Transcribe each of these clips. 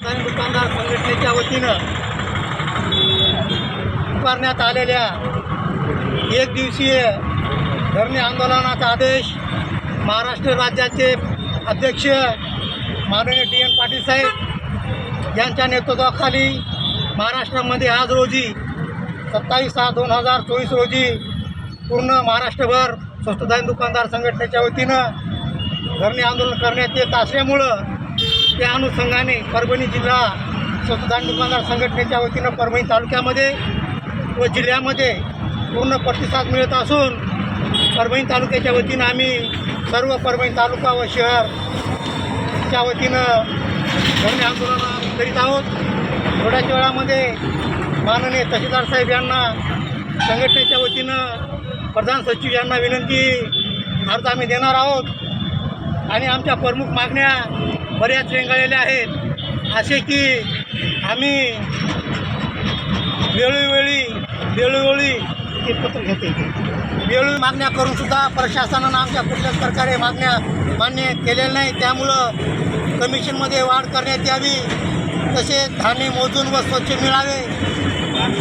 आणि दुकानदार संघटनेच्या वतीनं पुकारण्यात आलेल्या एक दिवसीय धरणे आंदोलनाचा आदेश महाराष्ट्र राज्याचे अध्यक्ष माननीय डी एन पाटील साहेब यांच्या नेतृत्वाखाली महाराष्ट्रामध्ये आज रोजी सत्तावीस सहा दोन हजार चोवीस रोजी पूर्ण महाराष्ट्रभर स्वस्तदायी दुकानदार संघटनेच्या वतीनं धरणे आंदोलन करण्यात येत असल्यामुळं त्या अनुषंगाने परभणी जिल्हा स्वस्तधान दुकानदार संघटनेच्या वतीनं परभणी तालुक्यामध्ये व जिल्ह्यामध्ये पूर्ण प्रतिसाद मिळत असून परभणी तालुक्याच्या वतीनं आम्ही सर्व परभणी तालुका व शहरच्या वतीनं धरणे आंदोलन करीत आहोत. थोड्याच वेळामध्ये माननीय तहसीलदार साहेब यांना संघटनेच्या वतीनं प्रधान सचिव यांना विनंती अर्ज आम्ही देणार आहोत. आणि आमच्या प्रमुख मागण्या बऱ्याच रेंगाळलेल्या आहेत. असे की आम्ही वेळोवेळी वेळोवेळी ते पत्र घेते वेळोवेळी मागण्या करून सुद्धा प्रशासनानं आमच्या कुठल्याच प्रकारे मागण्या मान्य केलेल्या नाही. त्यामुळं कमिशनमध्ये वाढ करण्यात यावी. तसेच धान्य मोजून व स्वच्छ मिळावे.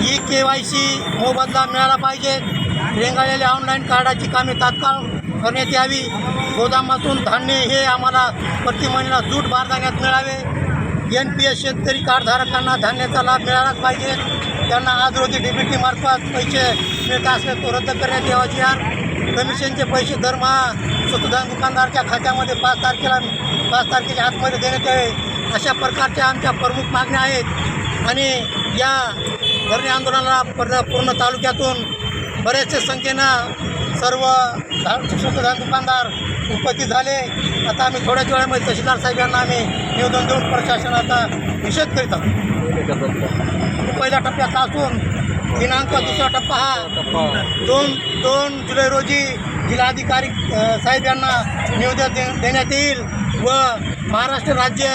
ई के वाय सी मोबदला मिळाला पाहिजे. रेंगाळलेल्या ऑनलाईन कार्डाची कामे तात्काळ करण्यात यावी. गोदामातून धान्य हे आम्हाला प्रति महिन्याला जूट बारदाण्यात मिळावे. एन पी एस शेतकरी कार्डधारकांना धान्याचा लाभ मिळालाच पाहिजे. त्यांना आज रोजी डी बी पैसे मिळत असले तो रद्द करण्यात यावाची यार कमिशनचे पैसे दरमहा स्वतः दुकानदारच्या खात्यामध्ये पाच तारखेला पाच तारखेच्या आतमध्ये देण्यात यावे. अशा प्रकारच्या आमच्या प्रमुख मागण्या आहेत. आणि या धरणे आंदोलनाला पूर्ण पूर्ण तालुक्यातून बऱ्याचशा संख्येनं सर्व धा दुकानदार उपस्थित झाले. आता आम्ही थोड्याच वेळामध्ये तहसीलदार साहेबांना आम्ही निवेदन देऊन प्रशासनाचा निषेध करीत आहोत. पहिल्या टप्प्याचा असून दिनांक दुसरा टप्पा हा दोन दोन जुलै रोजी जिल्हाधिकारी साहेब यांना निवेदन दे देण्यात येईल व महाराष्ट्र राज्य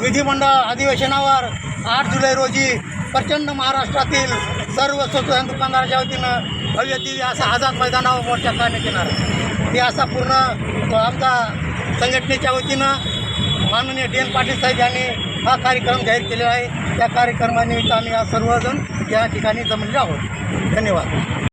विधिमंडळ अधिवेशनावर आठ जुलै रोजी प्रचंड महाराष्ट्रातील सर्व स्वतः दुकानदाराच्या वतीनं भव्य दिव्य असा आझाद मैदानावर मोर्चा काढण्यात येणार ते असा पूर्ण आमचा संघटनेच्या वतीनं माननीय डी एन पाटील साहेब यांनी हा कार्यक्रम जाहीर केलेला आहे. त्या कार्यक्रमानिमित्त आम्ही आज सर्वजण या ठिकाणी जमलेले आहोत. धन्यवाद.